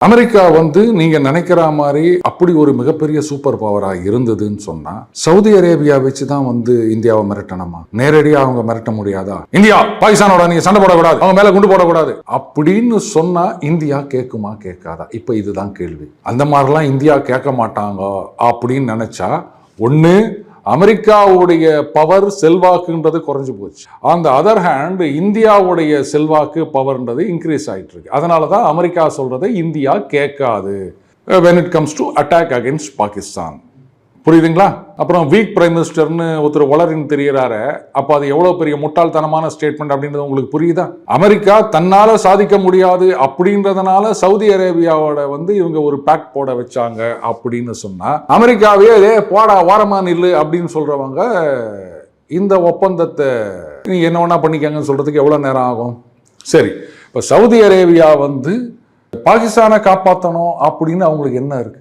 America வந்து நீங்க நினைக்கிற மாதிரி அப்படி ஒரு மிகப்பெரிய சூப்பர் பவரா இருந்ததுன்னு சொன்னா சவுதி அரேபியா வச்சு தான் வந்து இந்தியாவை மிரட்டணுமா? நேரடியா அவங்க மிரட்ட முடியாதா? இந்தியா பாகிஸ்தானோட நீங்க சண்டை போடக்கூடாது. அவங்க மேல குண்டு போடக்கூடாது. அப்படின்னு சொன்னா இந்தியா கேட்குமா கேட்காதா? இப்ப இதுதான் கேள்வி. அந்த மாதிரிலாம் இந்தியா கேட்க மாட்டாங்க அப்படின்னு நினைச்சா ஒன்று அமெரிக்காவுடைய பவர் செல்வாக்குன்றது குறைஞ்சு போச்சு. ஆன் த அதர் ஹேண்ட் இந்தியாவுடைய செல்வாக்கு பவர்ன்றது இன்க்ரீஸ் ஆகிட்டு இருக்கு. அதனால தான் அமெரிக்கா சொல்கிறத இந்தியா கேட்காது. When it comes to attack against Pakistan புரியுதுங்களா? அப்புறம் வீக் பிரைம் மினிஸ்டர்னு ஒருத்தர் வளரின் தெரியறாரு அப்போ அது எவ்வளோ பெரிய முட்டாள்தனமான ஸ்டேட்மெண்ட் அப்படின்றது உங்களுக்கு புரியுதா? அமெரிக்கா தன்னால் சாதிக்க முடியாது அப்படின்றதுனால சவுதி அரேபியாவோட வந்து இவங்க ஒரு பேக் போட வச்சாங்க அப்படின்னு சொன்னால் அமெரிக்காவே ஏ போடா வாரமா நில்லு அப்படின்னு சொல்கிறவங்க இந்த ஒப்பந்தத்தை நீ என்ன வேணா பண்ணிக்கங்கன்னு சொல்கிறதுக்கு எவ்வளோ நேரம் ஆகும்? சரி இப்போ சவுதி அரேபியா வந்து பாகிஸ்தானை காப்பாற்றணும் அப்படின்னு அவங்களுக்கு என்ன இருக்குது